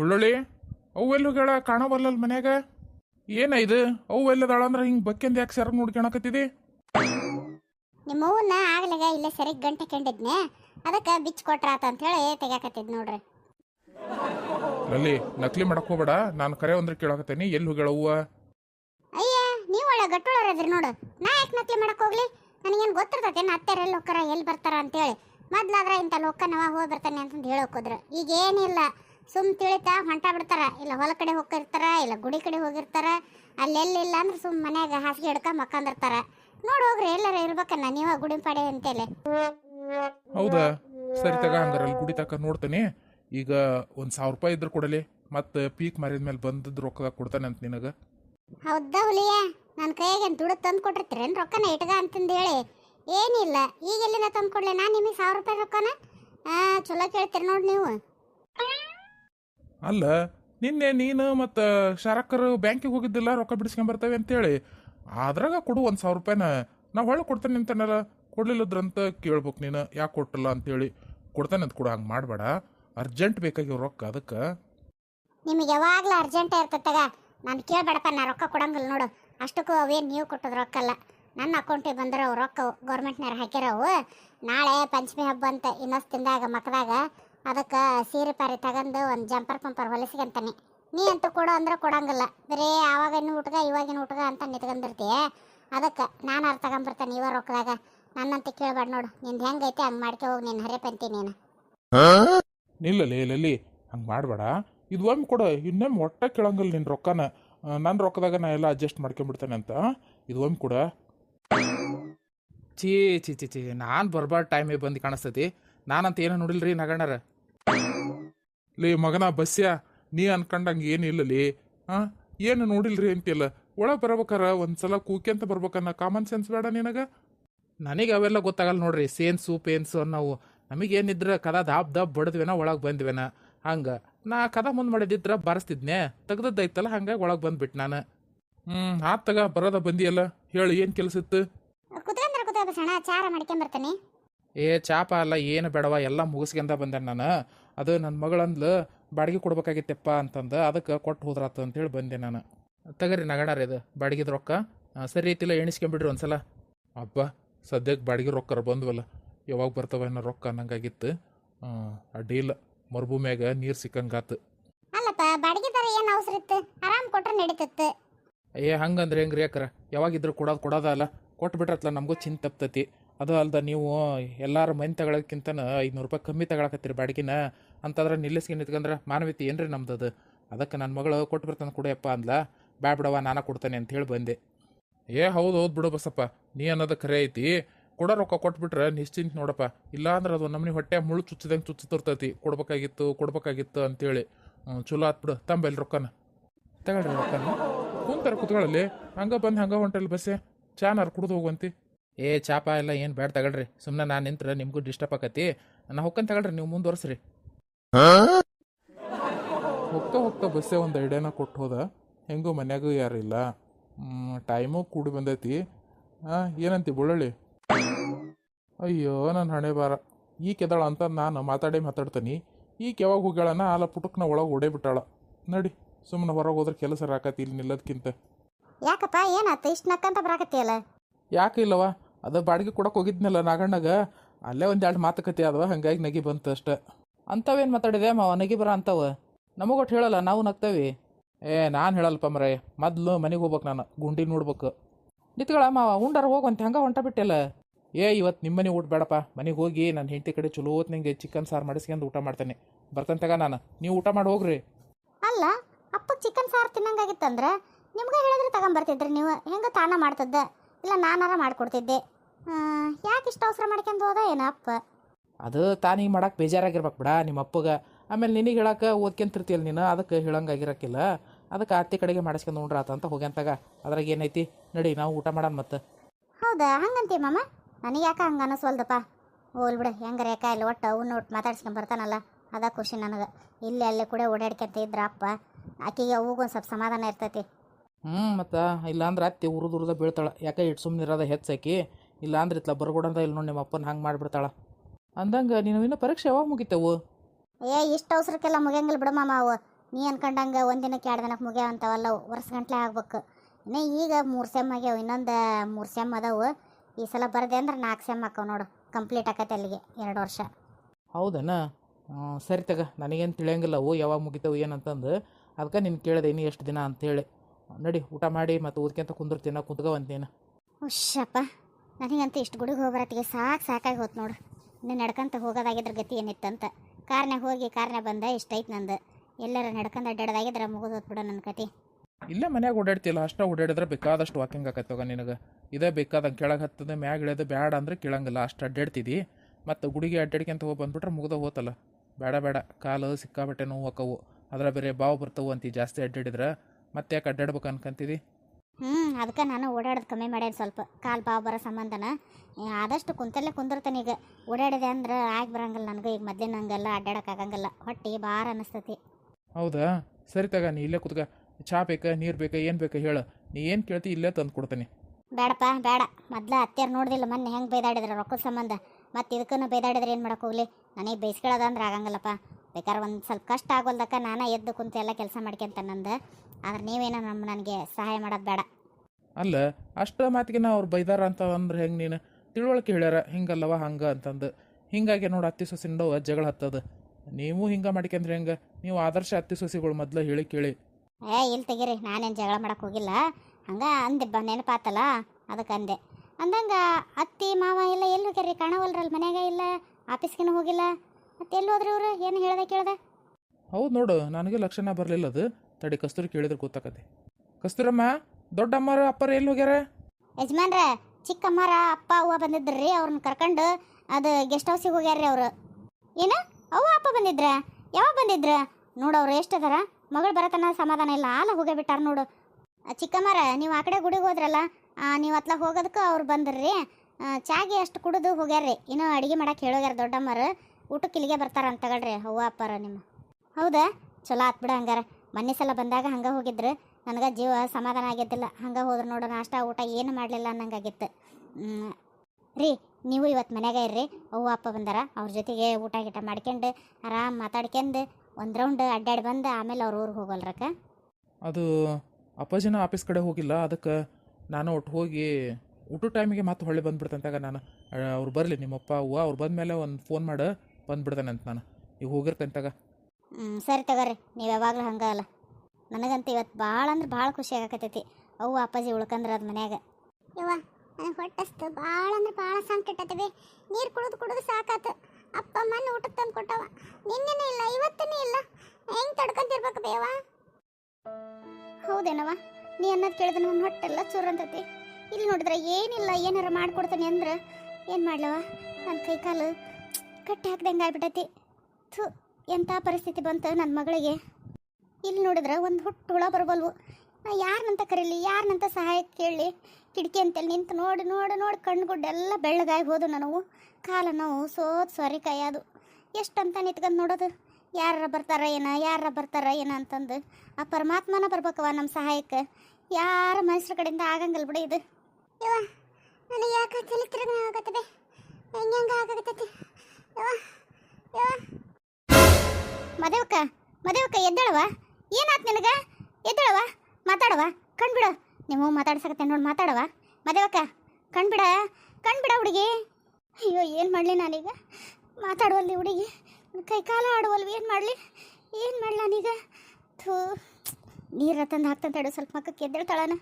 ಬುಳ್ಳುಳ್ಳಿ ಅವು ಎಲ್ಲಿ ಹೋಗ್ಯಾಳ ಕಾಣಬಲ್ಲಲ್ ಮನ್ಯಾಗ? ಏನ ಇದು? ಅವು ಎಲ್ಲದಾಳ ಅಂದ್ರೆ ಹಿಂಗೆ ಬಕ್ಕಿಂದ ಯಾಕೆ ಸರ ನೋಡ್ಕೊಳಕತ್ತಿದಿ ನಿಮ್ಮ ಅವ್ವನ್ನ ಆಗ್ಲಾಗ ಇಲ್ಲೇ ಸರಿಗೆ ಗಂಟೆ ಕಂಡಿದ್ನೆ ಅದಕ್ಕೆ ಬಿಚ್ಚ ಕೊಟ್ರಾತ ಅಂತ ಹೇಳಿ ತೆಗ್ಯಾಕತ್ತಿದ್ ನೋಡ್ರಿ. ಅಲ್ಲಿ ನಕಲಿ ಮಾಡಕ್ ಹೋಗ್ಬೇಡ ನಾನು ಕರೆ ಅಂದ್ರೆ ಕೇಳಕತ್ತೇನಿ ಎಲ್ಲಿ ಹೋಗ್ಯಾಳ ಹೂವ ಅಯ್ಯ ನೀವು ಒಳ್ಳೆ ಗಟ್ಟುಳರದ್ರಿ ನೋಡು ನಾ ಯಾಕೆ ನಕಲಿ ಮಾಡಕ್ ಹೋಗ್ಲಿ? ನನಗೇನು ಗೊತ್ತಿರ್ತೈತೆ ಅತ್ತೆರ ಎಲ್ಲಿ ಹೋಗ್ತಾರ ಎಲ್ಲಿ ಬರ್ತಾರ ಅಂತೇಳಿ ಮೊದ್ಲಾದ್ರೆ ಇಂಥ ಲೋಕ ನವ ಹೋಗಿ ಬರ್ತಾನೆ ಅಂತಂದು ಹೇಳೋಕೋದ್ರ ಈಗ ಏನಿಲ್ಲ ಸುಮ್ ತಿಳಿತಾ ಹೊಂಟ ಬಿಡ್ತಾರ. ಇಲ್ಲ ಹೊಲ ಕಡೆ ಹೋಗಿರ್ತಾರ ಇಲ್ಲ ಗುಡಿ ಕಡೆ ಹೋಗಿರ್ತಾರ. ಅಲ್ಲೆಲ್ಲಿಲ್ಲ ಅಂದ್ರೆ ಸುಮ್ ಮನ್ಯಾಗ ಹಾಸಿಗೆ ಹಿಡ್ಕ ಮಕ್ಕಂದಿರ್ತಾರ ನೋಡಿ ಹೋಗ್ರಿ ಎಲ್ಲಾರ ಇರ್ಬೇಕನ್ನ ನೀವ ಗುಡಿ ಪಡೆ ಅಂತೇಳಿ. ಹೌದಾ? ಸರಿ ತಗ ಹಂಗಾರ ಅಲ್ಲಿ ಗುಡಿ ತಕ ನೋಡ್ತೇನೆ. ಈಗ ಒಂದು ಸಾವಿರ ರೂಪಾಯಿ ಇದ್ರ ಕೊಡಲಿ ಮತ್ತೆ ಪೀಕ್ ಮಾರಿದ ಮೇಲೆ ಬಂದದ ರೊಕ್ಕದಾಗ ಕೊಡ್ತಾನೆ ಅಂತ ನಿನಗ. ಹೌದಾ ಹುಲಿಯ? ನನ್ನ ಕೈಯಾಗ ದುಡ್ಡು ತಂದು ಕೊಟ್ಟಿರ್ತೀರೇನು ರೊಕ್ಕನ ಇಟ್ಗ ಅಂತಂದು ಹೇಳಿ. ಏನಿಲ್ಲ ಈಗ ಎಲ್ಲಿಂದ ತಂದು ಕೊಡ್ಲಿ? ನಾನು ನಿಮಗೆ ಸಾವಿರ ರೂಪಾಯಿ ರೊಕ್ಕನ? ಚಲೋ ಕೇಳ್ತೀರಿ ನೋಡಿ ನೀವು. ಅಲ್ಲ, ನಿನ್ನೆ ನೀನು ಮತ್ತು ಶಾರಕ್ಕರು ಬ್ಯಾಂಕಿಗೆ ಹೋಗಿದ್ದಿಲ್ಲ, ರೊಕ್ಕ ಬಿಡಿಸ್ಕೊಂಬರ್ತೇವೆ ಅಂತೇಳಿ. ಅದ್ರಾಗ ಕೊಡು ಒಂದು ಸಾವಿರ ರೂಪಾಯಿನ. ನಾ ಹೊಳ್ಳಿ ಕೊಡ್ತೇನೆ ನಿಂತನಲ್ಲ ಕೊಡ್ಲಿಲ್ಲದ್ರಂತ ಕೇಳ್ಬೇಕು ನೀನು. ಯಾಕೆ ಕೊಟ್ಟಿಲ್ಲ ಅಂತೇಳಿ. ಕೊಡ್ತಾನೆ ಅಂತ ಕೊಡು ಹಂಗೆ ಮಾಡಬೇಡ. ಅರ್ಜೆಂಟ್ ಬೇಕಾಗಿರೋ ರೊಕ್ಕ ಅದಕ್ಕೆ. ನಿಮಗೆ ಯಾವಾಗಲೂ ಅರ್ಜೆಂಟ್ ಇರ್ತೈತಾಗ ನಾನು ಕೇಳಬೇಡಪ್ಪ, ನಾ ರೊಕ್ಕ ಕೊಡಂಗಿಲ್ಲ ನೋಡು. ಅಷ್ಟಕ್ಕೂ ಅವೇನು ನೀವು ಕೊಟ್ಟದ ರೊಕ್ಕ ಅಲ್ಲ. ನನ್ನ ಅಕೌಂಟಿಗೆ ಬಂದಿರೋ ರೊಕ್ಕ ಗೌರ್ಮೆಂಟ್ನವ್ರು ಹಾಕಿರೋವು ನಾಳೆ ಪಂಚಮಿ ಹಬ್ಬ ಅಂತ ಇನ್ನೊಂದು ತಿಂದಾಗ ಮಕ್ಕದಾಗ ಅದಕ್ಕೆ ಸೀರೆ ಪಾರಿ ತಗೊಂಡು ಒಂದು ಜಂಪರ್ ಪಂಪರ್ ಹೊಲಿಸ್ಕೊಂತಾನೆ. ನೀ ಅಂತೂ ಕೊಡು ಅಂದ್ರೆ ಕೊಡಂಗಿಲ್ಲ. ಬರೀ ಆವಾಗಿನ ಊಟಗ ಇವಾಗಿನ ಊಟಗ ಅಂತ ನಿಂತ್ಕೊಂಡಿರ್ತೀಯ? ಅದಕ್ಕೆ ನಾನು ಅವ್ರು ತಗೊಂಬರ್ತಾನೆ ಇವ ರೊಕ್ಕದಾಗ. ನನ್ನಂತ ಕೇಳಬೇಡ ನೋಡು. ನಿಂದು ಹೆಂಗೈತೆ ಹಂಗೆ ಮಾಡ್ಕೆ ಹೋಗಿ, ನೀನು ಹರೇ ಪಂತಿ ನೀನು ನಿಲ್ಲಲಿ ಲಲ್ಲಿ ಹಂಗೆ ಮಾಡಬೇಡ. ಇದು ಒಮ್ಮೆ ಕೊಡು. ಇನ್ನೊಮ್ಮೆ ಒಟ್ಟ ಕೇಳಂಗಿಲ್ಲ ನಿನ್ನ ರೊಕ್ಕನ. ನನ್ನ ರೊಕ್ಕದಾಗ ನಾ ಎಲ್ಲ ಅಡ್ಜಸ್ಟ್ ಮಾಡ್ಕೊಂಬಿಡ್ತೇನೆ ಅಂತ. ಇದು ಒಮ್ಮೆ ಕೊಡ. ಚೀ ಚಿ ಚಿ ಚಿ ನಾನು ಬರ್ಬಾರ್ದು ಟೈಮಿಗೆ ಬಂದು ಕಾಣಿಸ್ತೈತಿ. ನಾನಂತ ಏನೋ ನೋಡಿಲ್ರಿ ನಗಣ್ಣರ? ಲೇ ಮಗನ ಬಸ್ಯ, ನೀ ಅನ್ಕಂಡಂಗೆ ಏನಿಲ್ಲಲಿ ಹಾಂ ಏನು ನೋಡಿಲ್ರಿ ಅಂತಿಲ್ಲ ಒಳಗೆ ಬರ್ಬೇಕಾರ, ಒಂದ್ಸಲ ಕೂಕ್ಯಂತ ಬರ್ಬೇಕನ್ನ ಕಾಮನ್ ಸೆನ್ಸ್ ಬೇಡ ನಿನಗೆ? ನನಗೆ ಅವೆಲ್ಲ ಗೊತ್ತಾಗಲ್ಲ ನೋಡ್ರಿ ಸೇನ್ಸು ಪೇನ್ಸು ಅನ್ನೋವು. ನಮಗೇನಿದ್ರ ಕದ ದಾಬ್ ದಾಬ್ ಬಡದ್ವೇನ, ಒಳಗೆ ಬಂದ್ವೇನ. ಹಂಗೆ. ನಾ ಕದ ಮುಂದೆ ಮಾಡಿದಿದ್ರ ಬಾರಿಸ್ತಿದ್ನೆ, ತೆಗ್ದದ್ದೈತಲ್ಲ, ಹಂಗಾಗಿ ಒಳಗೆ ಬಂದ್ಬಿಟ್ಟು ನಾನು. ಹ್ಞೂ ಆತಗ ತಗ, ಬರೋದ ಬಂದಿಯಲ್ಲ? ಹೇಳು, ಏನು ಕೆಲಸ ಇತ್ತು? ಕುತ್ಕೊಂಡ್ರೆ ಅಂದ್ರೆ ಸಣ್ಣ ಚಾರ ಮಾಡ್ಕೊಂಬರ್ತಾನೆ ಏ ಚಾಪ ಅಲ್ಲ ಏನು ಬೇಡವ ಎಲ್ಲ ಮುಗಿಸ್ಕೊಂಡ ಬಂದೆ ನಾನು. ಅದು ನನ್ನ ಮಗಳಂದ್ಲು ಬಾಡಿಗೆ ಕೊಡ್ಬೇಕಾಗಿತ್ತಪ್ಪ ಅಂತಂದು ಅದಕ್ಕೆ ಕೊಟ್ಟು ಹೋದ್ರಾತ ಅಂತೇಳಿ ಬಂದೆ ನಾನು. ತಗರಿ ನಗಣಾರ ಇದು ಬಾಡಿಗೆದ ರೊಕ್ಕ. ಸರಿ ಐತಿಲ್ಲ ಎಣಿಸ್ಕೊಂಬಿಡ್ರಿ ಒಂದ್ಸಲ. ಅಬ್ಬ ಸದ್ಯಕ್ಕೆ ಬಾಡಿಗೆ ರೊಕ್ಕ ಬಂದ್ವಲ್ಲ ಯಾವಾಗ ಬರ್ತಾವ ಅನ್ನೋ ರೊಕ್ಕ ಅನ್ನಂಗಾಗಿತ್ತು. ಅಡ್ಡಿ ಇಲ್ಲ ಮರುಭೂಮಿಯಾಗ ನೀರು ಸಿಕ್ಕಂಗಾತು. ಅಲ್ಲಪ್ಪ ಬಾಡಿಗೆ ದರ ಏನು ಅವಸರ ಇತ್ತು? ಆರಾಮ್ ಕೊಟ್ರೆ ನಡೀತತ್ತು ಏ ಹಂಗಂದ್ರೆ ಹೆಂಗ್ರಿ ಯಾಕರ ಯಾವಾಗಿದ್ರು ಕೊಡೋದು ಕೊಡೋದ ಅಲ್ಲ ಕೊಟ್ಟು ಬಿಟ್ರತ್ಲ ನಮಗೂ ಚಿಂತೆ ತಪ್ತತಿ. ಅದು ಅಲ್ದ ನೀವು ಎಲ್ಲಾರ ಮನೆ ತಗೊಳಕ್ಕಿಂತ ಐನೂರು ರೂಪಾಯಿ ಕಮ್ಮಿ ತಗೊಳಕತ್ತೀರಿ ಬಾಡಿಗೆನ ಅಂತಂದ್ರೆ ನಿಲ್ಲಿಸ್ಕೊಂಡು ನಿಂತ್ಕಂದ್ರೆ ಮಾನವೀಯತೆ ಏನ್ರಿ ನಮ್ದು ಅದು. ಅದಕ್ಕೆ ನನ್ನ ಮಗಳು ಕೊಟ್ಟು ಬರ್ತಾನೆ ಕೊಡಿಯಪ್ಪ ಅಂದ್ಲ. ಬ್ಯಾ ಬಿಡವ ನಾನು ಕೊಡ್ತೇನೆ ಅಂತ ಹೇಳಿ ಬಂದೆ. ಏ, ಹೌದು ಹೌದು ಬಿಡು ಬಸಪ್ಪ, ನೀ ಅನ್ನೋದು ಖರೆ ಐತಿ. ಕೊಡೋ ರೊಕ್ಕ ಕೊಟ್ಬಿಟ್ರೆ ನಿಶ್ಚಿಂತ ನೋಡಪ್ಪ, ಇಲ್ಲಾಂದ್ರೆ ಅದು ನಮ್ಮನೆ ಹೊಟ್ಟೆ ಮುಳ್ಳು ಚುಚ್ಚದಂಗೆ ಚುಚ್ಚುತ್ತಿರ್ತೈತಿ ಕೊಡ್ಬೇಕಾಗಿತ್ತು ಕೊಡ್ಬೇಕಾಗಿತ್ತು ಅಂತೇಳಿ. ಚಲೋ ಆತ್ ಬಿಡು ತಂಬಲ್ಲಿ ರೊಕ್ಕನ. ತಗೊಳ್ರಿ ರೊಕ್ಕನ. ಕುಂತಾರೆ ಕುತ್ಕೊಳ್ಳಲ್ಲಿ. ಹಂಗೆ ಬಂದು ಹಂಗೆ ಹೊಂಟಲ್ಲಿ ಬಸ್ಸೆ. ಚಾನಾರು ಕುಡ್ದು ಹೋಗುವಂತಿ. ಏ, ಚಾಪ ಎಲ್ಲ ಏನು ಬೇಡ ತಗಳ್ರಿ. ಸುಮ್ಮನೆ ನಾನು ನಿಂತ್ರೆ ನಿಮಗೂ ಡಿಸ್ಟರ್ಬ್ ಆಕತಿ ನಾ ಹೊಕ್ಕನ್ ತಗಳ್ರಿ, ನೀವು ಮುಂದುವರ್ಸ್ರಿ ಹೋಗ್ತಾ ಹೋಗ್ತಾ ಬಸ್ಸೇ ಒಂದು ಐಡಿಯಾನ ಕೊಟ್ಟು ಹೋದ. ಹೆಂಗೂ ಮನ್ಯಾಗೂ ಯಾರಿಲ್ಲ ಟೈಮು ಕೂಡಿ ಬಂದೈತಿ. ಹಾಂ ಏನಂತಿ ಬುಳ್ಳಳ್ಳಿ? ಅಯ್ಯೋ ನನ್ನ ಹಣೆ ಬಾರ ಈ ಕೆದಾಳ ಅಂತ ನಾನು ಮಾತಾಡೇ ಮಾತಾಡ್ತೀನಿ. ಈಗ ಯಾವಾಗ ಹೋಗ್ಯಾಳನ ಆಲ ಪುಟಕ್ನ ಒಳಗೆ ಓಡೇ ಬಿಟ್ಟಾಳ. ನಡಿ ಸುಮ್ಮನೆ ಹೊರಗೆ ಹೋದ್ರೆ ಕೆಲಸ ರಾಕತಿ ಇಲ್ಲಿ ನಿಲ್ಲೋದಕ್ಕಿಂತ ಯಾಕಪ್ಪ ಏನಾಯ್ತು ಇಷ್ಟು ನಕ್ಕಂತ ಬರಾಕತ್ತಿಯಲ್ಲ ಯಾಕೆ ಇಲ್ಲವ ಅದು ಬಾಡಿಗೆ ಕೊಡಕ್ಕೆ ಹೋಗಿದ್ನಲ್ಲ ನಾಗಣ್ಣಗ. ಅಲ್ಲೇ ಒಂದು ಎರಡು ಮಾತುಕತೆ ಅದವ ಹಂಗಾಗಿ ನಗಿ ಬಂತು ಅಷ್ಟೆ. ಅಂಥವೇನು ಮಾತಾಡಿದೆ ಮಾವ? ನಗಿ ಬರ ಅಂಥವ? ನಮಗೊಟ್ಟು ಹೇಳಲ್ಲ, ನಾವು ನಗ್ತೇವಿ. ಏ, ನಾನು ಹೇಳಲ್ಪ ಮರೆ, ಮೊದಲು ಮನೆಗೆ ಹೋಗ್ಬೇಕು ನಾನು, ಗುಂಡಿ ನೋಡ್ಬೇಕು. ನಿತ್ಗಳ ಮಾವ, ಉಂಡಾರ ಹೋಗಂತ ಹಂಗೆ ಹೊಂಟ ಬಿಟ್ಟಿಲ್ಲ? ಏ ಇವತ್ತು ನಿಮ್ಮ ಮನೆ ಊಟ ಬೇಡಪ್ಪ, ಮನೆಗೆ ಹೋಗಿ ನನ್ನ ಹೆಂಡತಿ ಕಡೆ ಚಲೋ ನಿಂಗೆ ಚಿಕನ್ ಸಾರು ಮಾಡಿಸ್ಕೊಂಡು ಊಟ ಮಾಡ್ತೇನೆ. ಬರ್ತಂತಾಗ ತಗ ನಾನು, ನೀವು ಊಟ ಮಾಡಿ ಹೋಗ್ರಿ. ಅಲ್ಲ, ಅಪ್ಪ ಚಿಕನ್ ಸಾರು ತಿನ್ನಂಗಾಗಿತ್ತಂದ್ರೆ, ನಿಮ್ಗೆ ಹೇಳಿದ್ರೆ ತಗೊಂಬರ್ತಿದ್ರಿ ನೀವು, ಹೆಂಗೆ ತಾನ ಮಾಡ್ತಿದ್ದೆ? ಇಲ್ಲ ನಾನಾರ ಮಾಡ್ಕೊಡ್ತಿದ್ದೆ. ಯಾಕೆ ಇಷ್ಟು ಅವಸರ ಮಾಡ್ಕೊಂಡು ಹೋದ ಏನಪ್ಪ? ಅದು ತಾನೀಗ ಮಾಡಕ್ಕೆ ಬೇಜಾರಾಗಿರ್ಬೇಕು ಬಿಡ ನಿಮ್ಮ ಅಪ್ಪಗೆ ಆಮೇಲೆ ನಿನಗೆ ಹೇಳಕ್ಕೆ ಓದ್ಕೊಂತಿರ್ತೀಯಲ್ಲ ನೀನು ಅದಕ್ಕೆ ಹೇಳಂಗಾಗಿರಕ್ಕಿಲ್ಲ ಅದಕ್ಕೆ ಆರ್ತಿ ಕಡೆಗೆ ಮಾಡಿಸ್ಕೊಂಡು ಉಂಡ್ರಾತ ಅಂತ ಹೋಗ್ಯಂತಾಗ. ಅದ್ರಾಗ ಏನೈತಿ? ನಡಿ ನಾವು ಊಟ ಮಾಡೋಣ ಮತ್ತೆ. ಹೌದಾ? ಹಂಗಂತಿ ಮಾಮ? ನನಗೆ ಯಾಕೆ ಹಂಗೆ ಅನಿಸ್ವಲ್ದಪ್ಪ? ಹೋಲ್ ಬಿಡು ಹೆಂಗಾರ ಯಾಕ ಇಲ್ಲಿ ಒಟ್ಟು ಅವ್ನು ಒಟ್ಟು ಮಾತಾಡ್ಸ್ಕೊಂಡು ಬರ್ತಾನಲ್ಲ ಅದ ಖುಷಿ ನನಗೆ. ಇಲ್ಲಿ ಅಲ್ಲೇ ಕೂಡ ಓಡಾಡ್ಕೊಂತ ಇದ್ರಪ್ಪ. ಆಕೆಗೆ ಒಂದು ಸ್ವಲ್ಪ ಸಮಾಧಾನ ಇರ್ತೈತಿ. ಹ್ಞೂ ಮತ್ತು ಇಲ್ಲಾಂದ್ರೆ ಅತ್ತಿ ಉರಿದು ಉರಿದ ಬೀಳ್ತಾಳೆ. ಯಾಕೆ ಇಟ್ಟು ಸುಮ್ಮನೆ ಇರೋದ ಹೆಚ್ಚಾಕಿ ಇಲ್ಲಾಂದ್ರೆ ಇತ್ಲ ಬರ್ಗೊಡಂತ ಇಲ್ಲಿ ನೋಡಿ ನಿಮ್ಮ ಅಪ್ಪನ ಹಂಗೆ ಮಾಡಿಬಿಡ್ತಾಳ. ಅಂದಂಗೆ ನೀನು ಇನ್ನೂ ಪರೀಕ್ಷೆ ಯಾವಾಗ ಮುಗಿತೇವು? ಏ ಇಷ್ಟು ಅವಸರಕ್ಕೆಲ್ಲ ಮುಗಿಯಂಗಿಲ್ಲ ಬಿಡಮ್ಮ ಮಾಮ ಅವು. ನೀ ಅನ್ಕಂಡಂಗೆ ಒಂದಿನಕ್ಕೆ ದಿನಕ್ಕೆ ಎರಡು ದಿನಕ್ಕೆ ಮುಗಿಯೋ ಅಂತಾವಲ್ಲ ವರ್ಷ ಗಂಟ್ಲೆ ಆಗ್ಬೇಕು. ಇನ್ನೇ ಈಗ ಮೂರು ಸೆಮ್ ಆಗ್ಯಾವ ಇನ್ನೊಂದು ಮೂರು ಸೆಮ್ ಅದಾವು. ಈ ಸಲ ಬರದೆ ಅಂದ್ರೆ ನಾಲ್ಕು ಸೆಮ್ ಹಾಕವು ನೋಡು. ಕಂಪ್ಲೀಟ್ ಆಕತ್ತೆ ಅಲ್ಲಿಗೆ ಎರಡು ವರ್ಷ. ಹೌದನ? ಸರಿ ತಗ. ನನಗೇನು ತಿಳಿಯಂಗಿಲ್ಲ ಅವು. ಯಾವಾಗ ಮುಗಿತಾವು ಏನಂತಂದು. ಅದಕ್ಕೆ ನಿನ್ನ ಕೇಳಿದೆ ಇನ್ನೂ ಎಷ್ಟು ದಿನ ಅಂತೇಳಿ. ನಡಿ ಊಟ ಮಾಡಿ ಮತ್ತು ಊದ್ಕೊಂತ ಕುಂದಿರ್ತೀನ ಕುಂತ್ಕೊ ನೀನು ಹುಷಪ್ಪ ನನಗಂತೂ ಇಷ್ಟು ಗುಡಿಗೆ ಹೋಗ್ಬರತ್ತಿಗೆ ಸಾಕು ಸಾಕಾಗಿ ಹೋತ್ ನೋಡು. ಇನ್ನು ನಡ್ಕೊಂತ ಹೋಗೋದಾಗಿದ್ರ ಗತಿ ಏನಿತ್ತಂತ. ಕಾರ್ನಾಗ ಹೋಗಿ ಕಾರ್ನಾಗ ಬಂದ ಇಷ್ಟ ಐತೆ ನಂದು. ಎಲ್ಲರ ನಡ್ಕಂತ ಅಡ್ಡಾಡ್ದಾಗಿದ್ರೆ ಮುಗಿದು ಹೋತ್ಬಿಡ ನನ್ನ ಕತಿ. ಇಲ್ಲ ಮನ್ಯಾಗ ಓಡಾಡ್ತಿಲ್ಲ ಅಷ್ಟ ಓಡಾಡಿದ್ರೆ ಬೇಕಾದಷ್ಟು ವಾಕಿಂಗ್ ಆಕತ್ತವ ನಿನಗೆ. ಇದೇ ಬೇಕಾದಂಗೆ ಕೆಳಗೆ ಹತ್ತದ ಮ್ಯಾಗ ಇಳಿಯೋದು ಬ್ಯಾಡ ಅಂದ್ರೆ ಕೇಳಂಗಿಲ್ಲ ಅಷ್ಟು ಅಡ್ಡಾಡ್ತಿದ್ದಿ ಮತ್ತು ಗುಡಿಗೆ ಅಡ್ಡಾಡ್ಕೊಂತ ಹೋಗಿ ಬಂದ್ಬಿಟ್ರೆ ಮುಗ್ದ ಹೋತಲ್ಲ. ಬೇಡ ಬೇಡ ಕಾಲು ಸಿಕ್ಕಾಬಟ್ಟೆ ನೋವು ಹಾಕವು ಅದರ ಬೇರೆ ಬಾವು ಬರ್ತವು ಅಂತ ಜಾಸ್ತಿ ಅಡ್ಡಾಡಿದ್ರೆ ಮತ್ತೆ ಯಾಕೆ ಅಡ್ಡಾಡ್ಬೇಕು ಅನ್ಕಂತಿದ್ದಿ ಹ್ಞೂ ಅದಕ್ಕೆ ನಾನು ಓಡಾಡೋದು ಕಮ್ಮಿ ಮಾಡ್ಯಾನ ಸ್ವಲ್ಪ. ಕಾಲು ಬಾವು ಬರೋ ಸಂಬಂಧನ. ಆದಷ್ಟು ಕುಂತಲ್ಲೇ ಕುಂದಿರ್ತಾನೆ ಈಗ. ಓಡಾಡಿದೆ ಅಂದ್ರೆ ಆಗಿ ಬರಂಗಿಲ್ಲ ನನಗೆ. ಈಗ ಮೊದಲಿನಂಗೆಲ್ಲ ಅಡ್ಡಾಡೋಕ್ಕಾಗಂಗಿಲ್ಲ ಹೊಟ್ಟೆ ಭಾರ ಅನ್ನಿಸ್ತತಿ ಹೌದಾ? ಸರಿ ತಗ ನೀ ಇಲ್ಲೇ ಕುತ್ಕ. ಚಾ ಬೇಕಾ ನೀರು ಬೇಕಾ ಏನು ಬೇಕಾ ಹೇಳು. ನೀ ಏನು ಕೇಳ್ತಿ ಇಲ್ಲೇ ತಂದು ಕೊಡ್ತೀನಿ. ಬೇಡಪ್ಪ ಬೇಡ ಮೊದ್ಲು ಅತ್ಯಾರು ನೋಡಿದಿಲ್ಲ ಮೊನ್ನೆ ಹೆಂಗೆ ಬೈದಾಡಿದ್ರೆ ರೊಕ್ಕದ ಸಂಬಂಧ. ಮತ್ತು ಇದಕ್ಕೂ ಬೈದಾಡಿದ್ರೆ ಏನು ಮಾಡಕ್ಕೆ ಹೋಗ್ಲಿ? ನನಗೆ ಬೇಯಿಸ್ಕೊಳ್ಳೋದಂದ್ರೆ ಆಗಂಗಿಲ್ಲಪ್ಪ. ಬೇಕಾದ್ರೆ ಒಂದು ಸ್ವಲ್ಪ ಕಷ್ಟ ಆಗೋಲ್ದಕ್ಕ ನಾನೇ ಎದ್ದು ಕುಂತು ಎಲ್ಲ ಕೆಲಸ ಮಾಡ್ಕೊಂತ ನಂದು. ಆದ್ರೆ ನೀವೇನೋ ನಮ್ಮ ನನಗೆ ಸಹಾಯ ಮಾಡೋದು ಬೇಡ. ಅಲ್ಲ ಅಷ್ಟ ಮಾತಿಗೆ ನಾ ಅವ್ರು ಬೈದಾರ ಅಂತ ಅಂದ್ರೆ ಹೆಂಗೆ ನೀನು? ತಿಳುವಳಿಕೆ ಹೇಳ್ಯಾರ ಹಿಂಗಲ್ಲವ ಹಂಗೆ ಅಂತಂದು. ಹಿಂಗಾಗಿ ನೋಡಿ ಅತ್ತಿ ಸೊಸಿಂಡವ ಜಗಳ ಹತ್ತದ. ನೀವು ಹಿಂಗೆ ಮಾಡ್ಕೊಂಡ್ರೆ ಹೆಂಗ? ನೀವು ಆದರ್ಶ ಅತ್ತಿ ಸೊಸಿಗಳು ಮೊದಲು ಹೇಳಿ ಕೇಳಿ. ಏ ಇಲ್ಲಿ ತೆಗೀರಿ ನಾನೇನು ಜಗಳ ಮಾಡಕ್ಕೆ ಹೋಗಿಲ್ಲ. ಹಂಗೆ ಅಂದೆ ಬ ನೆನಪಾತಲ್ಲ? ಅದಕ್ಕೆ ಅಂದೆ. ಅಂದಂಗೆ ಅತ್ತಿ ಮಾವ ಎಲ್ಲ ಎಲ್ಲಿ ಹೋಗ್ಯಾರ್ರಿ? ಕಾಣವಲ್ರಲ್ಲ ಮನ್ಯಾಗ ಇಲ್ಲ? ಆಫೀಸ್ಗೇನು ಹೋಗಿಲ್ಲ? ಮತ್ತೆ ಎಲ್ಲಿ ಹೋದ್ರಿ ಇವರು ಏನು ಹೇಳ್ದೆ ಕೇಳ್ದೆ? ಹೌದು ನೋಡು ನನಗೆ ಲಕ್ಷಣ ಬರಲಿಲ್ಲ ಅದು ತಡಿ, ಕಸ್ತೂರಿ ಕೇಳಿದ್ರೆ ಗೊತ್ತಾಕತಿ ಕಸ್ತೂರಮ್ಮ, ದೊಡ್ಡಮ್ಮರ ಅಪ್ಪರ ಎಲ್ಲಿ ಹೋಗ್ಯಾರ? ಯಜಮಾನ್ರ, ಚಿಕ್ಕಮ್ಮರ ಅಪ್ಪ, ಅವ್ವ ಬಂದಿದ್ರಿ, ಅವ್ರನ್ನ ಕರ್ಕೊಂಡು ಅದು ಗೆಸ್ಟ್ ಹೌಸಿಗೆ ಹೋಗ್ಯಾರ್ರಿ ಅವರು. ಏನು? ಅವ್ವ, ಅಪ್ಪ ಬಂದಿದ್ರ? ಯಾವಾಗ ಬಂದಿದ್ರ? ನೋಡು, ಅವ್ರು ಎಷ್ಟು ಅದಾರ? ಮಗಳು ಬರತನ ಸಮಾಧಾನ ಇಲ್ಲ ಆಲ ಹೋಗೇ ಬಿಟ್ಟಾರ ನೋಡು. ಚಿಕ್ಕಮ್ಮರ, ನೀವು ಆ ಕಡೆ ಗುಡಿಗೆ ಹೋದ್ರಲ್ಲ ನೀವು ಅತ್ಲ ಹೋಗೋದಕ್ಕೆ ಅವ್ರು ಬಂದ್ರಿ. ಚಾಗಿ ಅಷ್ಟು ಕುಡಿದು ಹೋಗ್ಯಾರ್ರಿ. ಇನ್ನೂ ಅಡುಗೆ ಮಾಡಕ್ಕೆ ಹೇಳೋಗ್ಯಾರ ದೊಡ್ಡಮ್ಮರು. ಊಟಕ್ಕೆ ಇಲ್ಲಿಗೆ ಬರ್ತಾರ ಅಂತ ತಗೊಳ್ರಿ ಅವ್ವ, ಅಪ್ಪಾರ ನಿಮ್ಮ. ಹೌದಾ? ಚಲೋ ಆತ್ ಬಿಡ ಹಂಗಾರ. ಮೊನ್ನೆ ಸಲ ಬಂದಾಗ ಹಂಗೆ ಹೋಗಿದ್ರು, ನನಗೆ ಜೀವ ಸಮಾಧಾನ ಆಗಿದ್ದಿಲ್ಲ ಹಂಗೆ ಹೋದ್ರೆ ನೋಡು, ನಾಷ್ಟ, ಊಟ ಏನು ಮಾಡಲಿಲ್ಲ ಅನ್ನಂಗಾಗಿತ್ತು. ರೀ, ನೀವು ಇವತ್ತು ಮನ್ಯಾಗ ಇರ್ರಿ. ಅವ್ವ, ಅಪ್ಪ ಬಂದಾರ. ಅವ್ರ ಜೊತೆಗೆ ಊಟ ಗೀಟ ಮಾಡ್ಕೊಂಡು ಆರಾಮ್ ಮಾತಾಡ್ಕೊಂಡು ಒಂದು ರೌಂಡ್ ಅಡ್ಡಾಡಿ ಬಂದು ಆಮೇಲೆ ಅವ್ರ ಊರಿಗೆ ಹೋಗಲ್ರಕ್ಕ. ಅದು ಅಪ್ಪಾಜಿನ ಆಫೀಸ್ ಕಡೆ ಹೋಗಿಲ್ಲ, ಅದಕ್ಕೆ ನಾನು ಒಟ್ಟು ಹೋಗಿ ಊಟ ಟೈಮಿಗೆ ಮತ್ತೆ ಹೊಳ್ಳಿ ಬಂದ್ಬಿಡ್ತಂತಾಗ ನಾನು. ಅವ್ರು ಬರಲಿ, ನಿಮ್ಮಪ್ಪ ಅವ್ವ, ಅವ್ರು ಬಂದಮೇಲೆ ಒಂದು ಫೋನ್ ಮಾಡಿ ಅಂತ ನಾನು. ಈಗ ಹೋಗಿರ್ತಂತಾಗ ಹ್ಞೂ ಸರಿ ತಗೋರಿ. ನೀವು ಯಾವಾಗಲೂ ಹಂಗಲ್ಲ ನನಗಂತೂ ಇವತ್ತು ಭಾಳ ಅಂದ್ರೆ ಭಾಳ ಖುಷಿ ಆಗಕತ್ತೈತಿ. ಅವು ಅಪ್ಪಾಜಿ ಉಳ್ಕಂದ್ರೆ ಅದು ಮನ್ಯಾಗ. ಯವ್ವ ನನಗೆ ಹೊಟ್ಟಸ್ತು ಭಾಳ ಅಂದ್ರೆ ಭಾಳ ಸಂಕಟತ್ತೀವಿ ನೀರು ಕುಡಿದು ಕುಡಿದು ಸಾಕಾತು. ಅಪ್ಪ ಅಮ್ಮನ ಊಟಕ್ಕೆ ತಂದು ಕೊಟ್ಟವ. ನಿನ್ನೆನೇ ಇಲ್ಲ ಇವತ್ತನೇ ಇಲ್ಲ. ಹೆಂಗೆ ತಡ್ಕೊಂತಿರ್ಬೇಕು ಬೇವ ಹೌದೇನವ ನೀ ಅನ್ನೋದು ಕೇಳಿದ್ರೆ ನನ್ನ ಹೊಟ್ಟೆಲ್ಲ ಚೂರಂತತಿ ಇಲ್ಲಿ ನೋಡಿದ್ರೆ ಏನಿಲ್ಲ ಏನಾರ ಮಾಡ್ಕೊಡ್ತಾನೆ ಅಂದ್ರೆ ಏನು ಮಾಡ್ಲವ ನನ್ನ ಕೈ ಕಾಲು ಕಟ್ಟಿ ಹಾಕ್ದಂಗೆ ಆಗ್ಬಿಟ್ಟತಿ. ಥು. ಎಂಥ ಪರಿಸ್ಥಿತಿ ಬಂತು ನನ್ನ ಮಗಳಿಗೆ? ಇಲ್ಲಿ ನೋಡಿದ್ರೆ ಒಂದು ಹುಟ್ಟು ಹುಳ ಬರ್ಬಲ್ವು. ನಾ ಯಾರನ್ನಂತ ಕರೀಲಿ ಯಾರನ್ನಂತ ಸಹಾಯ ಕೇಳಲಿ ಕಿಟಕಿ ಅಂತೇಳಿ ನಿಂತು ನೋಡಿ ನೋಡಿ ನೋಡಿ ಕಣ್ಣುಗುಡ್ಡೆಲ್ಲ ಬೆಳ್ಳಗಾಗಿ ಹೋದು ನನವು. ಕಾಲ ನೋವು, ಸೋತ್ ಸೊರಿ ಕೈಯಾದು ಎಷ್ಟಂತ ನಿಂತ್ಕೊಂಡು ನೋಡೋದು? ಯಾರ ಬರ್ತಾರ ಏನ ಯಾರ ಬರ್ತಾರ ಏನ ಅಂತಂದು. ಆ ಪರಮಾತ್ಮನ ಬರ್ಬೇಕವ ನಮ್ಮ ಸಹಾಯಕ್ಕೆ. ಯಾರ ಮನುಷ್ಯರ ಕಡೆಯಿಂದ ಆಗಂಗಲ್ ಬಿಡಿ ಇದು. ಯವ್ವ, ನನಗೆ ಯಾಕೆ ತಲೆ ತಿರುಗ ಆಗತ್ತವೆ? ಹೆಂಗೆ ಹೆಂಗೆ ಆಗತ್ತೈತಿ ಯವ್ವ ಯವ್ವ. ಮದೇವಕ್ಕ ಮದೇವಕ್ಕ ಎದ್ದಳವ ಏನಾತ್ ನಿನಗ? ಎದ್ದಳವ ಮಾತಾಡವ ಕಣ್ಬಿಡ. ನೀವು ಮಾತಾಡ್ಸಕತ್ತೆ ನೋಡಿ ಮಾತಾಡವ ಮದೇವಕ್ಕ, ಕಣ್ಬಿಡ ಕಣ್ಬಿಡ ಹುಡುಗಿ. ಅಯ್ಯೋ, ಏನು ಮಾಡಲಿ ನಾನೀಗ? ಮಾತಾಡುವಲ್ಲಿ ಹುಡುಗಿ. ಕೈ ಕಾಲ ಆಡುವಲ್ವಿ ಏನು ಮಾಡಲಿ? ಏನು ಮಾಡಲಿ ನಾನೀಗ? ಥೂ, ನೀರ ತಂದು ಹಾಕ್ತಂತಾಡು ಸ್ವಲ್ಪ ಮಕ್ಕಕ್ಕೆ ಎದ್ದಳ್ತಾಳನ.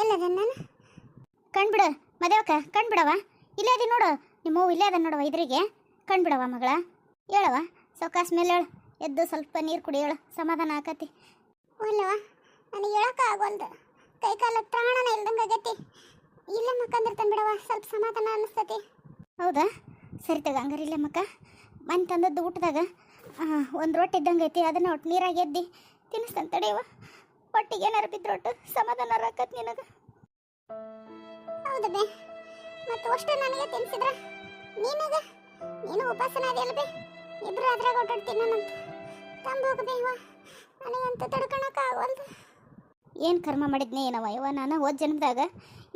ಎಲ್ಲದ ನಾನು ಕಣ್ಬಿಡ, ಮದೇವಕ್ಕ ಕಣ್ಬಿಡವ ಇಲ್ಲೇ ಅದಿ ನೋಡು. ನಿಮ್ಮ ಅವ್ವ ಇಲ್ಲೇ ಅದ ನೋಡವ ಇದ್ರಿಗೆ. ಕಣ್ಬಿಡವ ಮಗಳ. ಹೇಳವ ಸೌಕಾಸ್ ಮೇಲೆ ಹೇಳು. ಎದ್ದು ಸ್ವಲ್ಪ ನೀರು ಕುಡಿ ಹೇಳು. ಸಮಾಧಾನ ಆಕತಿ. ಇಲ್ಲವ ನನಗೆ ಹೇಳಕ್ಕ ಆಗೋಲ್ದು ಕೈ ಕಾಲ ಪ್ರಾಣನ ಇಲ್ದಂಗೆ ಆಗೈತಿ. ಇಲ್ಲೇ ಮಕ್ಕಂದಿರ್ತಾನೆ ಬಿಡವ ಸ್ವಲ್ಪ ಸಮಾಧಾನ ಅನಿಸ್ತತಿ. ಹೌದಾ? ಸರಿ ತಗ ಹಂಗಾರೆ ಇಲ್ಲೇ ಮಕ್ಕ. ಮನೆ ತಂದದ್ದು ಊಟದಾಗ ಒಂದು ರೊಟ್ಟಿ ಇದ್ದಂಗೆ ಐತಿ. ಅದನ್ನ ಒಟ್ಟು ನೀರಾಗಿ ಎದ್ದಿ ತಿನ್ನಿಸ್ತಾನೆ ತಡೆಯವ ಒಟ್ಟಿಗೆ ಏನಾರು ಬಿದ್ರೊಟ್ಟು ಸಮಾಧಾನ ಆಕತ್ ನಿನಗೆ. ಹೌದು ಬೇ. ಮತ್ತು ಅಷ್ಟೇ ನನಗೆ ತಿನ್ಸಿದ್ರ? ನೀನಗ? ನೀನು ಉಪಾಸನ ಅದೆಯಲ್ಲ ಬೇ ಇಬ್ರು ಅದ್ರಾಗ ಓಡಾಡ್ತೀನಿ ನಾನಂತ ತಂಬೋಗ ಬೇವ ನನಗಂತ ತಡ್ಕೊಳಕ ಆಗವಲ್ದು. ಏನು ಕರ್ಮ ಮಾಡಿದ್ನೇ ಏನವ ಇವ ನಾನು ಹೋದ ಜನ್ಮದಾಗ,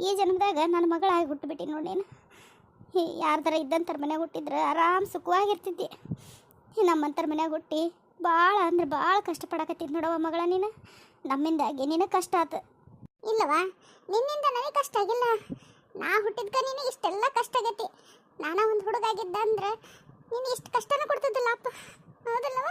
ಈ ಜನ್ಮದಾಗ ನನ್ನ ಮಗಳಾಗಿ ಹುಟ್ಟುಬಿಟ್ಟಿ ನೋಡಿ ನೀನು. ಯಾರ್ದಾರ ಇದ್ದಂಥರ ಮನೆಗೆ ಹುಟ್ಟಿದ್ರೆ ಆರಾಮ್ ಸುಖವಾಗಿರ್ತಿದ್ದೆ. ನಮ್ಮಂಥರ ಮನ್ಯಾಗ ಹುಟ್ಟಿ ಭಾಳ ಅಂದ್ರೆ ಭಾಳ ಕಷ್ಟಪಡಕತ್ತಿದ್ ನೋಡವ ಮಗಳ ನೀನು. ನಮ್ಮಿಂದಾಗಿ ನಿನಗೆ ಕಷ್ಟ ಆತು. ಇಲ್ಲವಾ ನಿನ್ನಿಂದ ನನಗೆ ಕಷ್ಟ ಆಗಿಲ್ಲ. ನಾ ಹುಟ್ಟಿದ್ಕ ನೀನು ಇಷ್ಟೆಲ್ಲ ಕಷ್ಟ ಆಗೈತಿ. ನಾನ ಒಂದು ಹುಡುಗ ಆಗಿದ್ದ ಅಂದ್ರೆ ನೀನು ಇಷ್ಟು ಕಷ್ಟನ ಕೊಡ್ತಿದ್ದಿಲ್ಲ ಅಪ್ಪ. ಹೌದಲ್ಲವ?